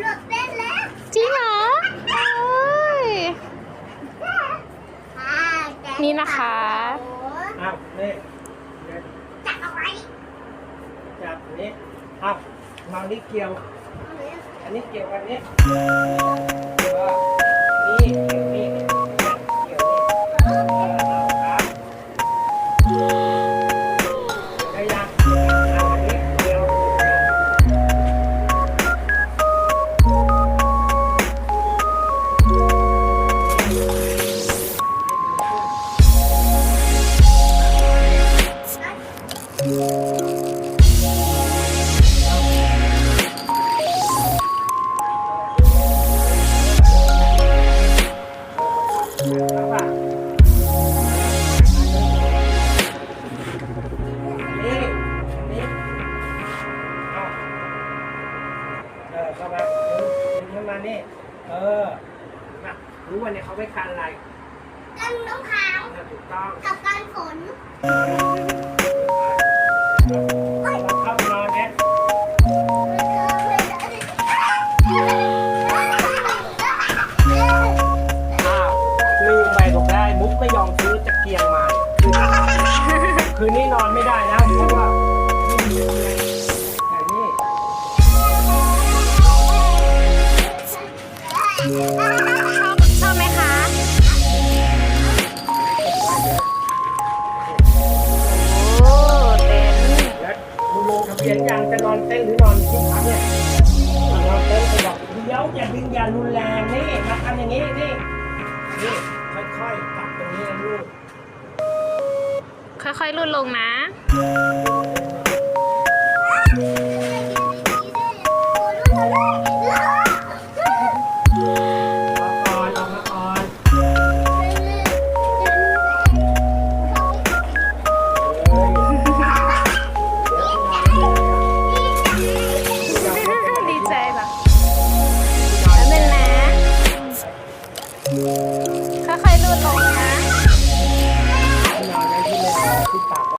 หลุดเต้นแล้วจริงเหรอโอ้ย อ่าแกนี่นะคะโอ้อ้าวนี่เดี๋ยวจับเอาไว้จับนี้อ้าวมานี่เกี่ยว อันนี้เกี่ยวกันนี้ เเอาเออเข้ามาดึงขึ้นมานี่ เออมารู้วันนี้เขาไม่กันอะไรกันน้องขาวอะถูกต้องกับกันฝน คืนนี้นอนไม่ได้นะเพราะว่าแต่นี่ชอบไหมคะ โอ้เต็นท์แล้วมึงลงทะเบียนยังจะนอนเต้นหรือนอนที่พักเนี่ยนอนเต้นไปบอกเดี๋ยวอย่าดึงอย่ารุนแรงนี่มาทำอย่างนี้นี่นี่ค่อยๆปรับตรงนี้นะลูก ค่อยๆลุดลงนะ